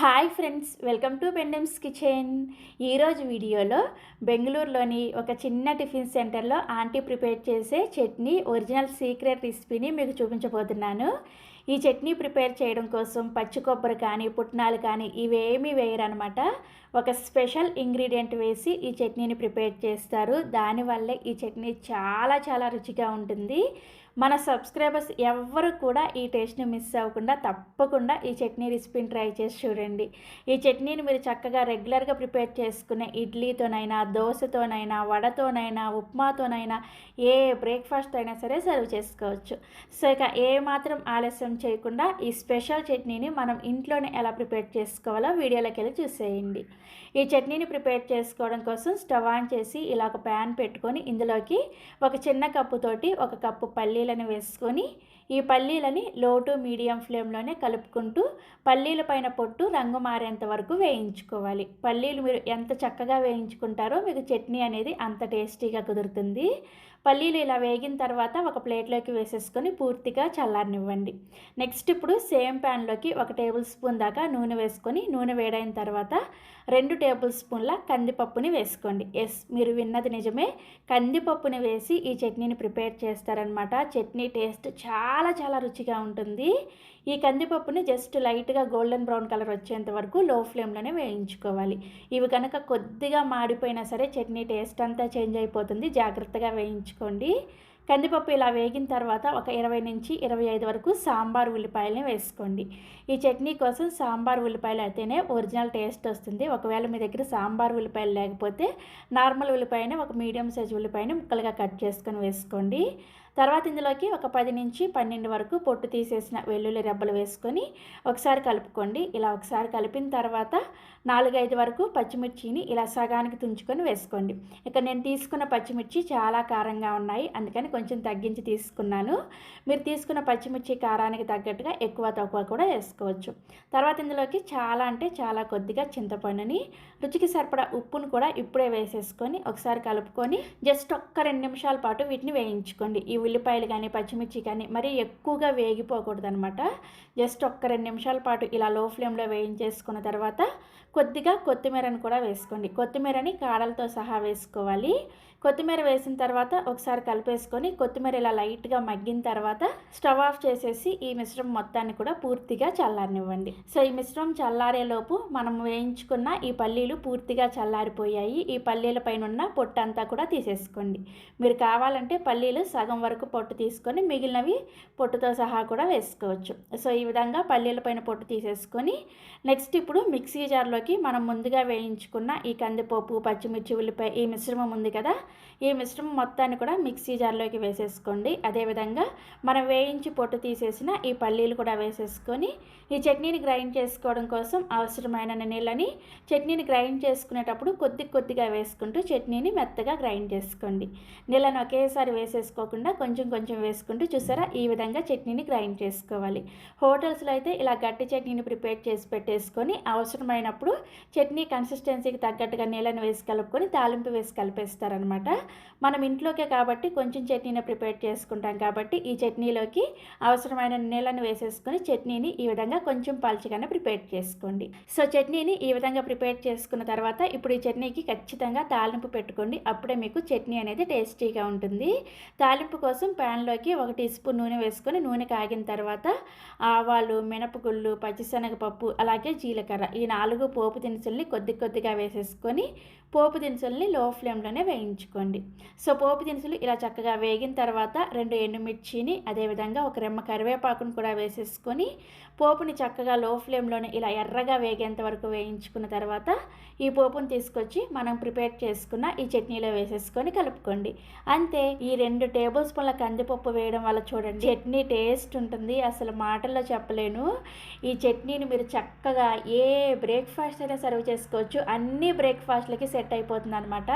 Hi friends welcome to Pendems kitchen. ఈరోజు వీడియోలో బెంగళూరులోని ఒక చిన్న టిఫిన్ సెంటర్లో ఆంటీ ప్రిపేర్ చేసే చట్నీ ఒరిజినల్ సీక్రెట్ రెసిపీని మీకు చూపించబోతున్నాను. ఈ చట్నీ ప్రిపేర్ చేయడం కోసం పచ్చి కొబ్బరి కానీ పుట్నాలు కానీ ఇవేమీ వేయరనమాట. ఒక స్పెషల్ ఇంగ్రీడియంట్ వేసి ఈ చట్నీని ప్రిపేర్ చేస్తారు. దానివల్లే ఈ చట్నీ చాలా చాలా రుచిగా ఉంటుంది. మన సబ్స్క్రైబర్స్ ఎవ్వరు కూడా ఈ టేస్ట్ని మిస్ అవ్వకుండా తప్పకుండా ఈ చట్నీ రెసిపీని ట్రై చేసి చూడండి. ఈ చట్నీని మీరు చక్కగా రెగ్యులర్గా ప్రిపేర్ చేసుకునే ఇడ్లీతోనైనా దోశతోనైనా వడతోనైనా ఉప్మాతోనైనా ఏ బ్రేక్ఫాస్ట్ అయినా సరే సర్వ్ చేసుకోవచ్చు. సో ఇక ఏ మాత్రం ఆలస్యం చేయకుండా ఈ స్పెషల్ చట్నీని మనం ఇంట్లోనే ఎలా ప్రిపేర్ చేసుకోవాలో వీడియోలోకి వెళ్ళి చూసేయండి. ఈ చట్నీని ప్రిపేర్ చేసుకోవడం కోసం స్టవ్ ఆన్ చేసి ఇలా ఒక ప్యాన్ పెట్టుకొని ఇందులోకి ఒక చిన్న కప్పుతోటి ఒక కప్పు పల్లి పల్లీలను వేసుకొని ఈ పల్లీలని లో టు మీడియం ఫ్లేమ్లోనే కలుపుకుంటూ పల్లీల పైన పొట్టు రంగు మారేంత వరకు వేయించుకోవాలి. పల్లీలు మీరు ఎంత చక్కగా వేయించుకుంటారో మీకు చట్నీ అనేది అంత టేస్టీగా కుదురుతుంది. పల్లీలు ఇలా వేగిన తర్వాత ఒక ప్లేట్లోకి వేసేసుకొని పూర్తిగా చల్లారనివ్వండి. నెక్స్ట్ ఇప్పుడు సేమ్ ప్యాన్లోకి ఒక టేబుల్ స్పూన్ దాకా నూనె వేసుకొని నూనె వేడైన తర్వాత రెండు టేబుల్ స్పూన్ల కందిపప్పుని వేసుకోండి. ఎస్ మీరు విన్నది నిజమే. కందిపప్పుని వేసి ఈ చట్నీని ప్రిపేర్ చేస్తారనమాట చట్నీ టేస్ట్ చాలా చాలా రుచిగా ఉంటుంది. ఈ కందిపప్పుని జస్ట్ లైట్గా గోల్డెన్ బ్రౌన్ కలర్ వచ్చేంత వరకు లో ఫ్లేమ్లోనే వేయించుకోవాలి. ఇవి కనుక కొద్దిగా మాడిపోయినా సరే చట్నీ టేస్ట్ అంతా చేంజ్ అయిపోతుంది. జాగ్రత్తగా వేయించు వేయించుకోండి కందిపప్పు ఇలా వేగిన తర్వాత ఒక ఇరవై నుంచి ఇరవై ఐదు వరకు సాంబార్ ఉల్లిపాయలని వేసుకోండి. ఈ చట్నీ కోసం సాంబార్ ఉల్లిపాయలు అయితేనే ఒరిజినల్ టేస్ట్ వస్తుంది. ఒకవేళ మీ దగ్గర సాంబార్ ఉల్లిపాయలు లేకపోతే నార్మల్ ఉల్లిపాయని ఒక మీడియం సైజ్ ఉల్లిపాయని ముక్కలుగా కట్ చేసుకొని వేసుకోండి. తర్వాత ఇందులోకి ఒక పది నుంచి పన్నెండు వరకు పొట్టు తీసేసిన వెల్లుల్లి రెబ్బలు వేసుకొని ఒకసారి కలుపుకోండి. ఇలా ఒకసారి కలిపిన తర్వాత నాలుగైదు వరకు పచ్చిమిర్చిని ఇలా సగానికి తుంచుకొని వేసుకోండి. ఇక నేను తీసుకున్న పచ్చిమిర్చి చాలా కారంగా ఉన్నాయి. అందుకని కొంచెం తగ్గించి తీసుకున్నాను. మీరు తీసుకున్న పచ్చిమిర్చి కారానికి తగ్గట్టుగా ఎక్కువ తక్కువ కూడా వేసుకోవచ్చు. తర్వాత ఇందులోకి చాలా అంటే చాలా కొద్దిగా చింతపండుని రుచికి సరిపడా ఉప్పును కూడా ఇప్పుడే వేసేసుకొని ఒకసారి కలుపుకొని జస్ట్ ఒక్క రెండు నిమిషాల పాటు వీటిని వేయించుకోండి. ఈ ఉల్లిపాయలు కానీ పచ్చిమిర్చి కానీ మరీ ఎక్కువగా వేగిపోకూడదు అనమాట జస్ట్ ఒక్క రెండు నిమిషాల పాటు ఇలా లో ఫ్లేమ్లో వేయించేసుకున్న తర్వాత కొద్దిగా కొత్తిమీరని కూడా వేసుకోండి. కొత్తిమీరని కాడలతో సహా వేసుకోవాలి. కొత్తిమీర వేసిన తర్వాత ఒకసారి కలిపేసుకొని కొత్తిమీర ఇలా లైట్గా మగ్గిన తర్వాత స్టవ్ ఆఫ్ చేసేసి ఈ మిశ్రమం మొత్తాన్ని కూడా పూర్తిగా చల్లారనివ్వండి. సో ఈ మిశ్రమం చల్లారేలోపు మనం వేయించుకున్న ఈ పల్లీలు పూర్తిగా చల్లారిపోయాయి. ఈ పల్లీల పైన ఉన్న పొట్టు అంతా కూడా తీసేసుకోండి. మీరు కావాలంటే పల్లీలు సగం వరకు పొట్టు తీసుకొని మిగిలినవి పొట్టుతో సహా కూడా వేసుకోవచ్చు. సో ఈ విధంగా పల్లీల పైన పొట్టు తీసేసుకొని నెక్స్ట్ ఇప్పుడు మిక్సీ జార్లోకి మనం ముందుగా వేయించుకున్న ఈ కందిపప్పు పచ్చిమిర్చి ఉల్లిపాయ ఈ మిశ్రమం ఉంది కదా ఈ మిశ్రమం మొత్తాన్ని కూడా మిక్సీ జార్లో జార్లోకి వేసేసుకోండి. అదేవిధంగా మనం వేయించి పొట్టు తీసేసిన ఈ పల్లీలు కూడా వేసేసుకొని ఈ చట్నీని గ్రైండ్ చేసుకోవడం కోసం అవసరమైన నీళ్ళని చట్నీని గ్రైండ్ చేసుకునేటప్పుడు కొద్ది కొద్దిగా వేసుకుంటూ చట్నీని మెత్తగా గ్రైండ్ చేసుకోండి. నీళ్ళని ఒకేసారి వేసేసుకోకుండా కొంచెం కొంచెం వేసుకుంటూ చూసారా? ఈ విధంగా చట్నీని గ్రైండ్ చేసుకోవాలి. హోటల్స్లో అయితే ఇలా గట్టి చట్నీని ప్రిపేర్ చేసి పెట్టేసుకొని అవసరమైనప్పుడు చట్నీ కన్సిస్టెన్సీకి తగ్గట్టుగా నీళ్ళని వేసి కలుపుకొని తాలింపు వేసి కలిపేస్తారనమాట మనం ఇంట్లోకే కాబట్టి కొంచెం చట్నీని ప్రిపేర్ చేసుకుంటాం కాబట్టి ఈ చట్నీలోకి అవసరమైన నీళ్ళను వేసేసుకొని చట్నీని ఈ విధంగా కొంచెం పాల్చగానే ప్రిపేర్ చేసుకోండి. సో చట్నీని ఈ విధంగా ప్రిపేర్ చేసుకున్న తర్వాత ఇప్పుడు ఈ చట్నీకి ఖచ్చితంగా తాలింపు పెట్టుకోండి. అప్పుడే మీకు చట్నీ అనేది టేస్టీగా ఉంటుంది. తాలింపు కోసం ప్యాన్లోకి ఒక టీ స్పూన్ నూనె వేసుకొని నూనె కాగిన తర్వాత ఆవాలు మినపగుళ్ళు పచ్చిశనగపప్పు అలాగే జీలకర్ర ఈ నాలుగు పోపు దినుసుల్ని కొద్ది కొద్దిగా వేసేసుకొని పోపు దినుసుల్ని లో ఫ్లేమ్లోనే వేయించుకోండి. సో పోపు దినుసులు ఇలా చక్కగా వేగిన తర్వాత రెండు ఎండుమిర్చిని అదేవిధంగా ఒక రెమ్మ కరివేపాకును కూడా వేసేసుకొని పోపుని చక్కగా లో ఫ్లేమ్లోనే ఇలా ఎర్రగా వేగేంత వరకు వేయించుకున్న తర్వాత ఈ పోపును తీసుకొచ్చి మనం ప్రిపేర్ చేసుకున్న ఈ చట్నీలో వేసేసుకొని కలుపుకోండి. అంతే ఈ రెండు టేబుల్ స్పూన్ల కందిపప్పు వేయడం వల్ల చూడండి చట్నీ టేస్ట్ ఉంటుంది. అసలు మాటల్లో చెప్పలేను. ఈ చట్నీని మీరు చక్కగా ఏ బ్రేక్ఫాస్ట్ అయినా సర్వ్ చేసుకోవచ్చు. అన్ని బ్రేక్ఫాస్ట్లకి సెట్ అయిపోతుంది అనమాట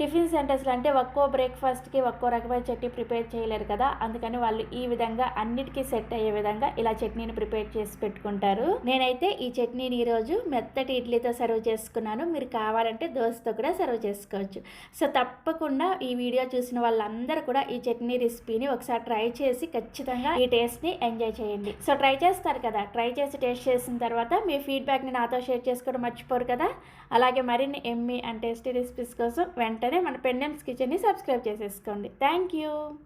టిఫిన్ సెంటర్స్లో అంటే ఒక్కో బ్రేక్ఫాస్ట్కి ఒక్కో రకమైన చట్నీ ప్రిపేర్ చేయలేరు కదా అందుకని వాళ్ళు ఈ విధంగా అన్నిటికీ సెట్ అయ్యే విధంగా ఇలా చట్నీని ప్రిపేర్ చేసి పెట్టుకుంటారు. నేనైతే ఈ చట్నీని ఈరోజు మెత్తటి ఇడ్లీతో సర్వ్ చేసుకున్నాను. మీరు కావాలంటే దోశతో కూడా సర్వ్ చేసుకోవచ్చు. సో తప్పకుండా ఈ వీడియో చూసిన వాళ్ళందరూ కూడా ఈ చట్నీ రెసిపీని ఒకసారి ట్రై చేసి ఖచ్చితంగా ఈ టేస్ట్ని ఎంజాయ్ చేయండి. సో ట్రై చేస్తారు కదా? ట్రై చేసి టేస్ట్ చేసిన తర్వాత మీ ఫీడ్బ్యాక్ని నాతో షేర్ చేసుకోవడం మర్చిపోరు కదా? అలాగే మరిన్ని ఎమ్మీ అండ్ టేస్టీ రెసిపీస్ కోసం వెంటనే మన పెండెమ్స్ కిచెన్ని సబ్స్క్రైబ్ చేసేసుకోండి. Thank you.